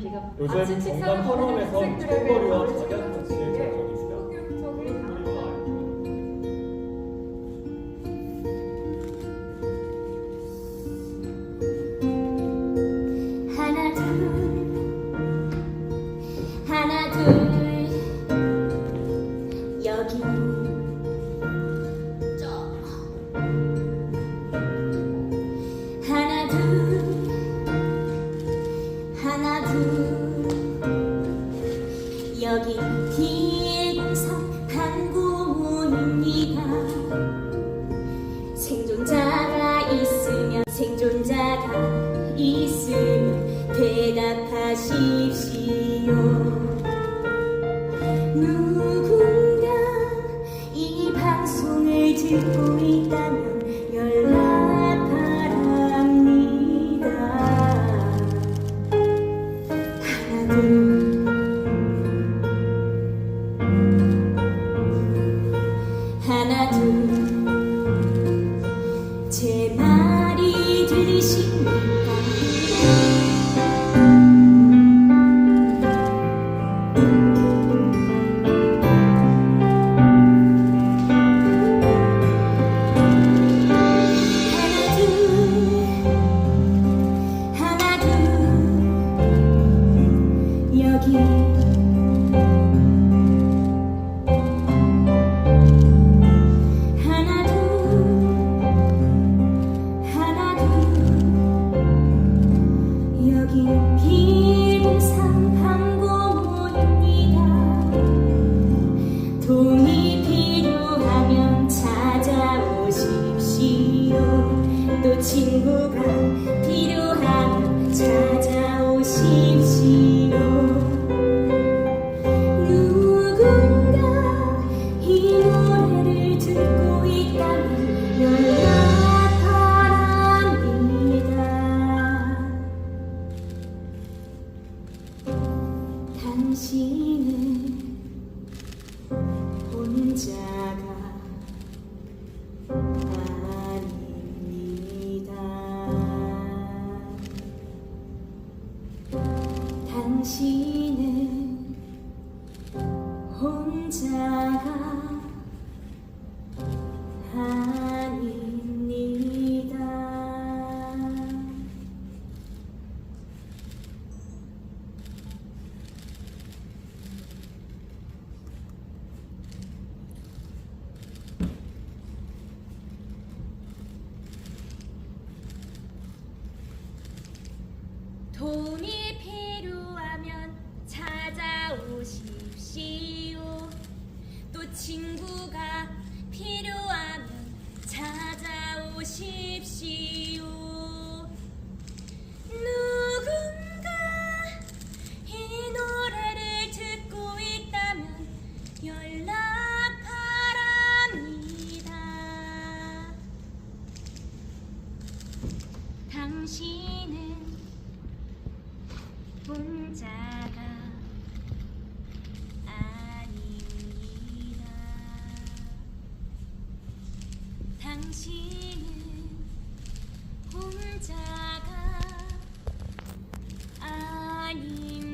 기가 요즘 경남 학생들에게 뒷거리와 머리 자격 게 장점 생존자가 있으면 대답하십시오. 누군가 이 방송을 듣고 있다면 하나 둘. 하나 둘. 제말 이 들리십니까? 돈이 필요하면 찾아오십시오. 또 친구가 필요하면 찾아오십시오. 누군가 이 노래를 듣고 있다면 연락 바랍니다. 당신은 혼자가 아닙니다 당신은 혼자가 돈이 필요하면 찾아오십시오. 또 친구가 필요하면 찾아오십시오. 누군가 이 노래를 듣고 있다면 연락 바랍니다. 당신은 혼자가 아닙니다. 당신은 혼자가 아닙니다.